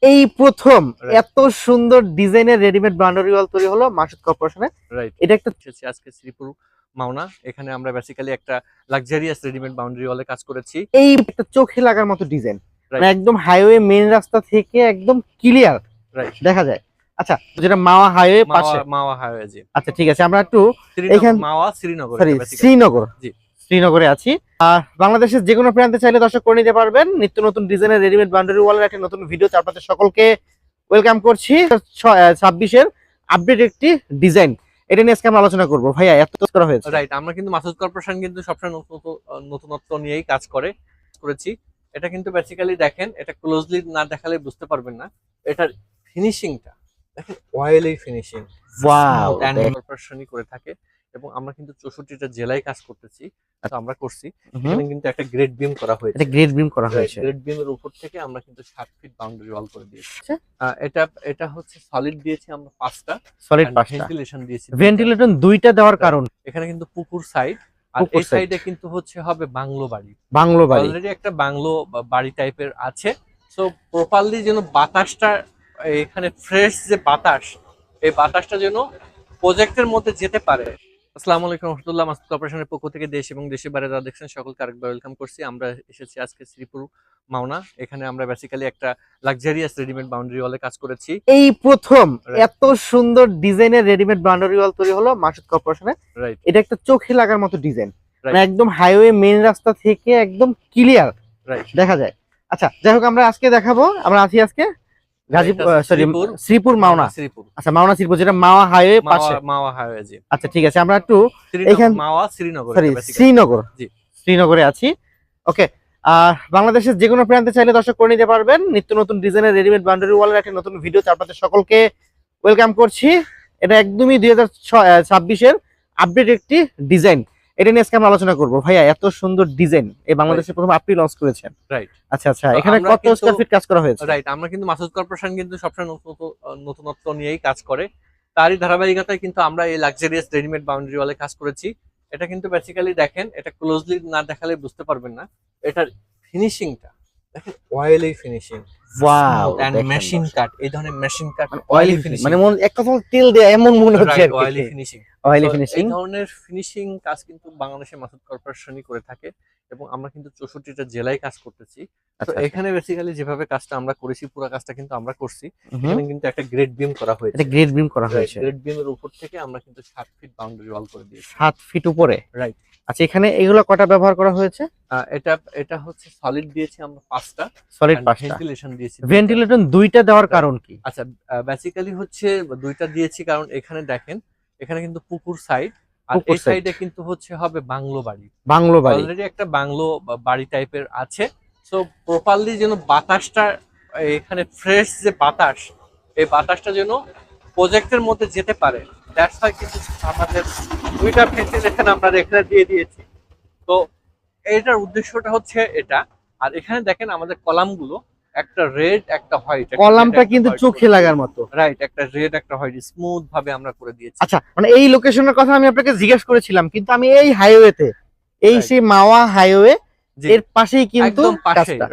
এই প্রথম এত সুন্দর ডিজাইনের রেডিমেড বাউন্ডারি ওয়াল তৈরি হলো মাসুদ কর্পোরেশনে। রাইট এটা একটা আজকে শ্রীপুর মাওনা। এখানে আমরা বেসিক্যালি একটা লাক্সারিয়াস রেডিমেড বাউন্ডারি ওয়ালে কাজ করেছি। এই একটা চোখে লাগার মতো ডিজাইন। মানে একদম হাইওয়ে মেইন রাস্তা থেকে একদম ক্লিয়ার রাইট দেখা যায়। আচ্ছা যেটা মাওয়া হাইওয়ে পাশে। মাওয়া হাইওয়ে জি। আচ্ছা ঠিক আছে আমরা একটু এখান- মাওয়া শ্রীনগর শ্রীনগর। জি। শ্রীনগরে আছি। আর বাংলাদেশের যে কোনো প্রান্তে চাইলে দর্শক করে নিতে পারবেন। নিত্য নতুন ডিজাইনের রেডিমেড বাউন্ডারি ওয়ালের একটা নতুন ভিডিও আপনাদের সকলকে ওয়েলকাম করছি। ছাব্বিশের আপডেট একটি ডিজাইন এটা নিয়ে আজকে আমরা আলোচনা করব। ভাইয়া এত করা হয়েছে। রাইট আমরা কিন্তু মাসুদ কর্পোরেশন কিন্তু সবসময় নতুন নতুন- নতুনত্ব নিয়েই কাজ করে করেছি। এটা কিন্তু বেসিক্যালি দেখেন এটা ক্লোজলি না দেখালে বুঝতে পারবেন না। এটার ফিনিশিংটা দেখেন অয়েলি ফিনিশিং দেখ। কর্পোরেশনই করে থাকে। এবং আমরা কিন্তু চৌষট্টিটা জেলায় কাজ করতেছি তো আমরা করছি। এখানে কিন্তু একটা গ্রেড বিম করা হয়েছে। এটা গ্রেড বিম করা হয়েছে। গ্রেড বিমের উপর থেকে আমরা কিন্তু ষাট ফিট বাউন্ডারি ওয়াল করে দিয়েছি। আচ্ছা। এটা এটা হচ্ছে সলিড দিয়েছি আমরা পাঁচটা। সলিড পাঁচটা। ভেন্টিলেশন দিয়েছি ভেন্টিলেশন দুইটা দেওয়ার কারণ? এখানে কিন্তু পুকুর সাইড আর এই সাইডে কিন্তু হচ্ছে হবে বাংলো বাড়ি। বাংলো বাড়ি। অলরেডি একটা বাংলো বাড়ি টাইপের আছে। সো প্রপারলি যেন বাতাসটা এখানে ফ্রেশ যে বাতাস এই বাতাসটা যেন প্রজেক্টের মধ্যে যেতে পারে। আসসালামু আলাইকুম রহমতুল্লাহ মাসুদ কর্পোরেশনের পক্ষ থেকে দেশ এবং দেশের বাইরে যারা দেখছেন সকলকে আরেকবার ওয়েলকাম করছি। আমরা এসেছি আজকে শ্রীপুর মাওনা। এখানে আমরা বেসিক্যালি একটা লাক্সারিয়াস রেডিমেড বাউন্ডারি ওয়ালে কাজ করেছি। এই প্রথম এত সুন্দর ডিজাইনের রেডিমেড বাউন্ডারি ওয়াল তৈরি হলো মাসুদ কর্পোরেশনে রাইট এটা একটা চোখে লাগার মতো ডিজাইন। মানে একদম হাইওয়ে মেইন রাস্তা থেকে একদম ক্লিয়ার রাইট দেখা যায়। আচ্ছা যাই হোক আমরা আজকে দেখাবো। আমরা আছি আজকে গাজীপুর সরি শ্রীপুর। মাওনা। শ্রীপুর। আচ্ছা মাওনা শ্রীপুর যেটা মাওয়া হাইওয়ে পাশে। মাওয়া মাওয়া হাইওয়ে জি। আচ্ছা ঠিক আছে আমরা একটু এখান- মাওয়া শ্রীনগর সরি শ্রীনগর। জি। শ্রীনগরে আছি। ওকে আর বাংলাদেশের যে কোনো প্রান্তে চাইলে দর্শক করে নিতে পারবেন। নিত্য নতুন ডিজাইনের রেডিমেড বাউন্ডারি ওয়ালের একটা নতুন ভিডিও আপনাদের সকলকে ওয়েলকাম করছি। এটা একদমই দুই হাজার ছাব্বিশের আপডেট একটি ডিজাইন এটা নিয়ে আজকে আমরা আলোচনা করব। ভাইয়া এত সুন্দর ডিজাইন এই বাংলাদেশে প্রথম আপনি লঞ্চ করেছেন। Right. আচ্ছা আচ্ছা এখানে কত স্কোয়ার ফিট কাজ করা হয়েছে? রাইট আমরা কিন্তু মাসুদ কর্পোরেশন কিন্তু সবসময় নতুন নতুন- নতুনত্ব নিয়েই কাজ করে। তারই ধারাবাহিকতায় কিন্তু আমরা এই লাক্সারিয়াস রেডিমেড বাউন্ডারি ওয়ালে কাজ করেছি। এটা কিন্তু বেসিক্যালি দেখেন এটা ক্লোজলি না দেখালে বুঝতে পারবেন না। এটার ফিনিশিংটা দেখেন oily finishing wow and machine cut এই ধরনের মেশিন কাট অয়েলি ফিনিশিং মানে মন এক কথা তেল দেয়া এমন মনে হচ্ছে অয়েলি ফিনিশিং অয়েলি ফিনিশিং এই ধরনের ফিনিশিং কাজ কিন্তু বাংলাদেশের মাসুদ কর্পোরেশনই করে থাকে এবং আমরা কিন্তু চৌষট্টিটা জেলায় কাজ করতেছি। তো আচ্ছা এখানে বেসিক্যালি যেভাবে কাজটা আমরা করেছি পুরো কাজটা কিন্তু আমরা করছি। এখানে কিন্তু একটা গ্রেড বিম করা হয়েছে। এটা গ্রেড বিম করা হয়েছে। গ্রেড বিমের উপর থেকে আমরা কিন্তু ষাট ফিট বাউন্ডারি ওয়াল করে দিয়েছি। সাত ফিট উপরে? Right. আচ্ছা এখানে এগুলো কটা ব্যবহার করা হয়েছে? এটা এটা হচ্ছে সলিড দিয়েছি আমরা পাঁচটা। সলিড পাঁচটা। ভেন্টিলেশন দিয়েছি দুইটা। ভেন্টিলেটর দুইটা দেওয়ার কারণ কি? আচ্ছা বেসিক্যালি হচ্ছে দুইটা দিয়েছি কারণ এখানে দেখেন এখানে কিন্তু পুকুর সাইড আর এই সাইডে কিন্তু হচ্ছে হবে বাংলো বাড়ি। বাংলো বাড়ি। অলরেডি একটা বাংলো বাড়ি টাইপের আছে। সো প্রপারলি যেন বাতাসটা এখানে ফ্রেশ যে বাতাস এই বাতাসটা যেন প্রজেক্টের মধ্যে যেতে পারে দ্যাটস হয় কিন্তু আমাদের দুইটা ভেন্টিলেশন আমরা এখানে দিয়ে দিয়েছি। তো এটার উদ্দেশ্যটা হচ্ছে এটা। আর এখানে দেখেন আমাদের কলামগুলো একটা রেড একটা হোয়াইট কলামটা কিন্তু চোখে লাগার মতো। রাইট একটা রেড একটা হোয়াইট স্মুথ ভাবে আমরা করে দিয়েছি। আচ্ছা মানে এই লোকেশনের কথা আমি আপনাকে জিজ্ঞেস করেছিলাম কিন্তু আমি এই হাইওয়েতে এই সেই মাওয়া হাইওয়ে এর পাশেই কিন্তু.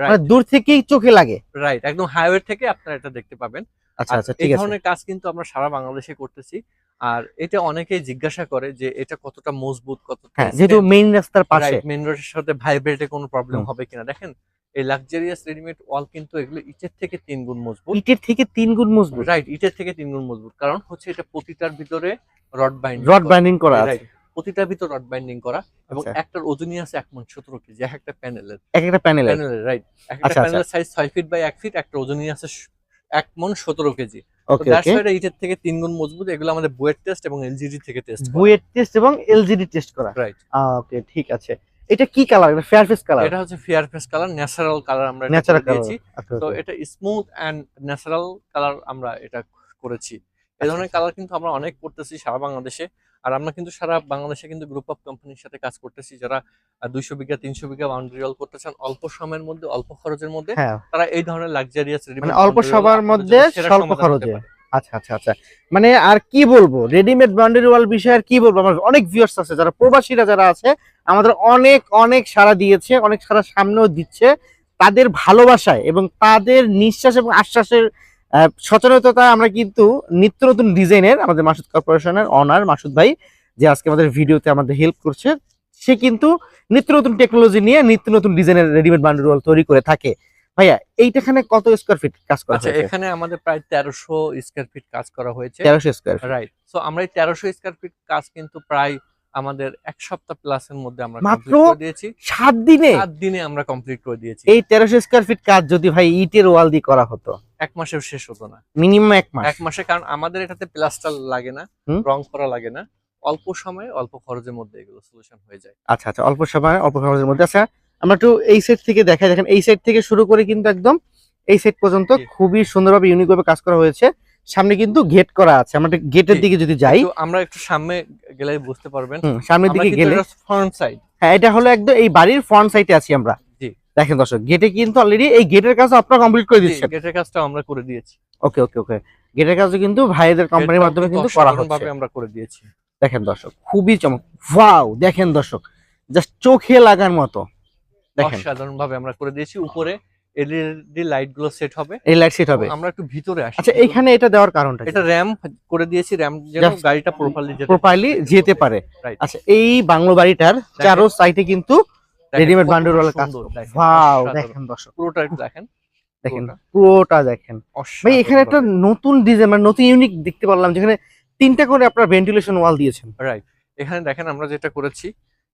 মানে দূর থেকেই চোখে লাগে। রাইট একদম হাইওয়ে থেকে আপনারা এটা দেখতে পাবেন। আচ্ছা আচ্ছা এই ঠিক আছে। ধরনের কাজ কিন্তু আমরা সারা বাংলাদেশে করতেছি। আর এটা অনেকেই জিজ্ঞাসা করে যে এটা কতটা মজবুত কতটা হ্যাঁ যেহেতু মেইন রাস্তার পাশে। মেইন রোডের সাথে ভাইব্রেটে কোনো প্রবলেম হবে কিনা? দেখেন এই লাক্সারিয়াস রেডিমেড ওয়াল কিন্তু এগুলো ইটের থেকে তিন গুণ মজবুত। ইটের থেকে তিন গুণ মজবুত। রাইট ইটের থেকে তিন গুণ মজবুত। কারণ হচ্ছে এটা প্রতিটার ভিতরে রড বাইন্ডিং রড বাইন্ডিং করা আছে। রাইট প্রতিটার ভিতর রড বাইন্ডিং করা এবং আচ্ছা। একটার ওজনই আছে এক মন সতেরো কেজি এক একটা প্যানেলের এক একটা প্যানেলের প্যানেলের রাইট একটা আচ্ছা, আচ্ছা। প্যানেলের সাইজ ছয় ফিট বাই এক ফিট একটা ওজনই আছে এক মন সতেরো কেজি। ইটের থেকে তিন গুণ মজবুত। এগুলো আমাদের বুয়েট টেস্ট এবং এলজিডি থেকে টেস্ট বুয়েট টেস্ট এবং এলজিডি টেস্ট করা। রাইট ওকে ঠিক আছে। এটা কি কালার এটা ফেয়ার ফেস কালার এটা হচ্ছে fair face colour natural colour আমরা এটা ন্যাচারাল দিয়েছি। তো এটা স্মুথ এন্ড ন্যাচারাল কালার আমরা এটা করেছি। এই ধরনের কালার কিন্তু আমরা অনেক করতেছি সারা বাংলাদেশে। আর আমরা কিন্তু সারা বাংলাদেশে কিন্তু গ্রুপ অফ কোম্পানির সাথে কাজ করতেছি। যারা দুইশো বিঘা তিনশো বিঘা বাউন্ডারি ওয়াল করতে চান অল্প সময়ের মধ্যে অল্প খরচের মধ্যে হ্যাঁ। তারা এই ধরনের লাক্সারিয়াস মানে অল্প সবার মধ্যে স্বল্প খরচে। আচ্ছা আচ্ছা আচ্ছা। মানে আর কি বলব? রেডিমেড বাউন্ডারি ওয়াল বিষয়ে আর কি বলব? আমার অনেক ভিউয়ার্স আছে, যারা প্রবাসীরা যারা আছে, আমাদের অনেক অনেক সাড়া দিয়েছে, অনেক সারা সামনেও দিচ্ছে। তাদের ভালোবাসায় এবং তাদের নিঃশ্বাস এবং আশ্বাসের সচেতনতা আমরা কিন্তু নিত্য নতুন ডিজাইনের আমাদের মাসুদ কর্পোরেশনের অনার মাসুদ ভাই, যে আজকে আমাদের ভিডিওতে আমাদের হেল্প করছে, সে কিন্তু নিত্য নতুন টেকনোলজি নিয়ে নিত্য নতুন ডিজাইনের রেডিমেড ওয়াল তৈরি করে থাকে। ভাইয়া এইটাখানে কত স্কোয়ার ফিট কাজ করা আচ্ছা হয়েছে? এখানে আমাদের প্রায় তেরোশো স্কোয়ার ফিট কাজ করা হয়েছে। তেরোশো স্কোয়ার রাইট সো আমরা এই তেরোশো স্কোয়ার ফিট কাজ কিন্তু প্রায় আমাদের এক সপ্তাহ প্লাসের মধ্যে আমরা মাত্র? দিয়েছি। সাত দিনে? সাত দিনে আমরা কমপ্লিট করে দিয়েছি। এই তেরোশো স্কোয়ার ফিট কাজ যদি ভাই ইটের ওয়াল দিয়ে করা হতো? এক মাসেও শেষ হতো না। মিনিমাম এক মাস। এক মাসে কারণ আমাদের এটাতে প্লাস্টার লাগে না রং করা লাগে না। অল্প সময়ে অল্প খরচের মধ্যে এগুলো সলিউশন হয়ে যায়। আচ্ছা আচ্ছা অল্প সময় অল্প খরচের মধ্যে। আচ্ছা আমরা একটু এই সেট থেকে দেখাই। দেখেন এই সেট থেকে শুরু করে কিন্তু একদম এই সেট পর্যন্ত। খুবই সুন্দরভাবে ইউনিক ভাবে কাজ করা হয়েছে। সামনে কিন্তু গেট করা আছে। আমরা গেটের। দিকে যদি যাই। আমরা একটু সামনে গেলে বুঝতে পারবেন। সামনের দিকে গেলে। ফ্রন্ট সাইড হ্যাঁ এটা হলো একদম এই বাড়ির ফ্রন্ট সাইডে আছি আমরা। দেখেন দর্শক গেটে কিন্তু অলরেডি এই গেটের কাজ আপনারা কমপ্লিট করে দিচ্ছেন। গেটের কাজটা আমরা করে দিয়েছি। ওকে ওকে ওকে গেটের কাজও কিন্তু ভাইদের কোম্পানির মাধ্যমে কিন্তু করা হচ্ছে। আমরা করে দিয়েছি। দেখেন দর্শক খুবই চমক ওয়াও দেখেন দর্শক জাস্ট চোখে লাগার মতো। অসাধারণ ভাবে আমরা করে দিয়েছি। উপরে এলইডি লাইটগুলো সেট হবে। এই লাইট সেট হবে। আমরা একটু ভিতরে আসি। আচ্ছা এইখানে এটা দেওয়ার কারণটা এটা র্যাম্প করে দিয়েছি। র্যাম্প যেন গাড়িটা প্রপারলি যেতে প্রপারলি যেতে পারে। আচ্ছা এই বাংলো বাড়িটার চারো সাইডে কিন্তু রেডিমেড বান্ডেল কাজ ওয়াও দেখেন দর্শক। পুরোটা দেখেন। দেখেন পুরোটা। পুরোটা দেখেন। ভাই এখানে একটা নতুন ডিজাইন মানে নতুন ইউনিক দেখতে পারলাম যেখানে তিনটা করে আপনার ভেন্টিলেশন ওয়াল দিয়েছেন। রাইট এখানে দেখেন আমরা যেটা করেছি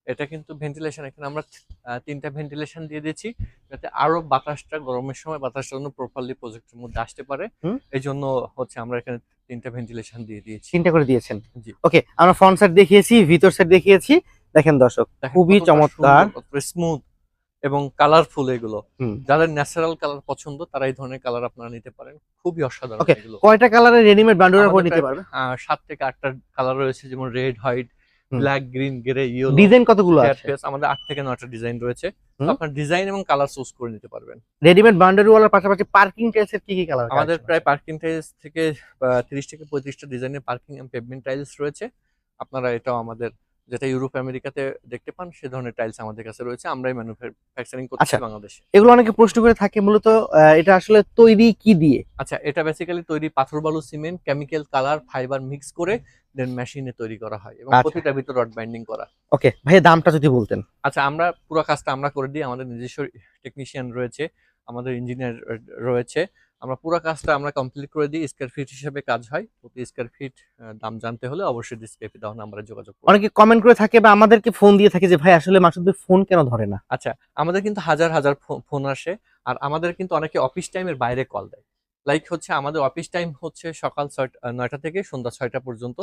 এটা কিন্তু ভেন্টিলেশন এখানে আমরা তিনটা ভেন্টিলেশন দিয়ে দিয়েছি যাতে আরও বাতাসটা গরমের সময় বাতাসটা যেন প্রপারলি প্রজেক্টের মধ্যে আসতে পারে এই জন্য হচ্ছে আমরা এখানে তিনটা ভেন্টিলেশন দিয়ে দিয়েছি তিনটা করে দিয়েছেন জি। ওকে আমরা ফ্রন্ট সাইড দেখিয়েছি ভিতর সাইড দেখিয়েছি দেখেন দর্শক খুবই চমৎকার। স্মুথ এবং কালারফুল এগুলো। যাদের ন্যাচারাল কালার পছন্দ তারা এই ধরনের কালার আপনারা নিতে পারেন খুবই অসাধারণ এগুলো কয়টা কালারের রেডিমেড বান্ডেল উপর নিতে পারবে সাত থেকে আটটা কালার রয়েছে যেমন red white. Black green grey yellow design কতগুলো আছে? আমাদের আট থেকে নয়টা ডিজাইন রয়েছে। আপনার ডিজাইন এবং কালার চুজ করে নিতে পারবেন। রেডিমেড বান্ডেল ওয়ালার পাশাপাশি পার্কিং টাইলসের কি কি কালার আমাদের প্রায় পার্কিং টাইলস থেকে তিরিশ থেকে পঁয়ত্রিশটা ডিজাইনের পার্কিং এবং পেভমেন্ট টাইলস রয়েছে। আপনারা এটাও আমাদের যেটা ইউরোপ আমেরিকাতে দেখতে পান সে ধরনের টাইলস আমাদের কাছে রয়েছে। আমরাই ম্যানুফ্যাকচারিং করছি আচ্ছা। বাংলাদেশে। এগুলো অনেকে প্রশ্ন করে থাকে মূলত এটা আসলে তৈরি কি দিয়ে? আচ্ছা এটা বেসিক্যালি তৈরি পাথর বালু cement chemical colour fibre mix করে দেন মেশিনে তৈরি করা হয় এবং আচ্ছা। প্রতিটা ভিতর রড বাইন্ডিং করা। ওকে ভাইয়া দামটা যদি বলতেন। আচ্ছা আমরা পুরো কাজটা আমরা করে দিই আমাদের নিজস্ব টেকনিশিয়ান রয়েছে আমাদের ইঞ্জিনিয়ার রয়েছে। আমরা পুরো কাজটা আমরা কমপ্লিট করে দিই স্কোয়ার ফিট হিসেবে কাজ হয়। প্রতি স্কোয়ার ফিট দাম জানতে হলে অবশ্যই ডিসক্রিপে দেওয়া নাম্বারে যোগাযোগ করুন। অনেকে কমেন্ট করে থাকে বা আমাদেরকে ফোন দিয়ে থাকে যে ভাই আসলে মাসুদ ভাই ফোন কেন ধরে না? আচ্ছা আমাদের কিন্তু হাজার হাজার ফোন আসে। আর আমাদের কিন্তু অনেকে অফিস টাইমের বাইরে কল দেয়। লাইক হচ্ছে আমাদের অফিস টাইম হচ্ছে সকাল ছয়টা নয়টা থেকে সন্ধ্যা ছয়টা পর্যন্ত।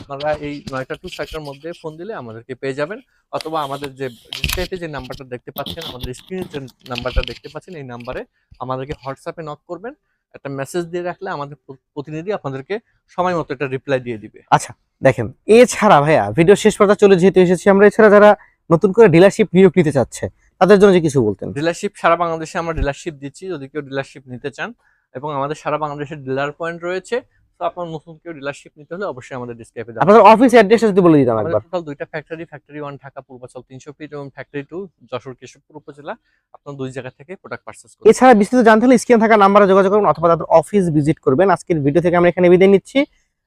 আপনারা এই নয়টা টু ছয়টার মধ্যে ফোন দিলে আমাদেরকে পেয়ে যাবেন। অথবা আমাদের যে ডিসপ্লেতে যে নাম্বারটা দেখতে পাচ্ছেন আমাদের স্ক্রিনে যে নাম্বারটা দেখতে পাচ্ছেন এই নাম্বারে আমাদেরকে হোয়াটসঅ্যাপে নক করবেন। একটা মেসেজ দিয়ে রাখলে আমাদের প্রতিনিধি আপনাদেরকে সময় মতো একটা রিপ্লাই দিয়ে দিবে। আচ্ছা দেখেন এছাড়া ভাইয়া ভিডিও শেষ পর্যন্ত চলে যেতে এসেছি আমরা এছাড়া যারা নতুন করে ডিলারশিপ নিয়োগ নিতে চাচ্ছে তাদের জন্য যে কিছু বলতেন? ডিলারশিপ সারা বাংলাদেশে আমরা ডিলারশিপ দিচ্ছি। যদি কেউ ডিলারশিপ নিতে চান এবং আমাদের সারা বাংলাদেশে ডিলার পয়েন্ট রয়েছে। তো আপনার নতুন কেউ ডিলারশিপ নিতে হলে অবশ্যই আমাদের ডিসক্রাইবে দেওয়া আপনাদের অফিস অ্যাড্রেসটা যদি বলে দিতাম একবার। টোটাল দুইটা factory factory one Dhaka Purbachal তিনশো ফিট এবং ফ্যাক্টরি টু যশোর কেশবপুর উপজেলা। আপনার দুই জায়গা থেকে প্রোডাক্ট পারচেস করুন। এছাড়া বিস্তারিত জানতে হলে স্ক্রিনে থাকা নাম্বারে যোগাযোগ করুন অথবা তাদের অফিস ভিজিট করবেন। আজকের ভিডিও থেকে আমরা এখানে বিদায় নিচ্ছি।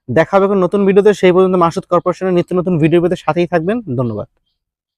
দেখা হবে নতুন ভিডিওতে সেই পর্যন্ত মাসুদ কর্পোরেশনের নিত্য নতুন ভিডিও পেতে সাথেই থাকবেন। ধন্যবাদ।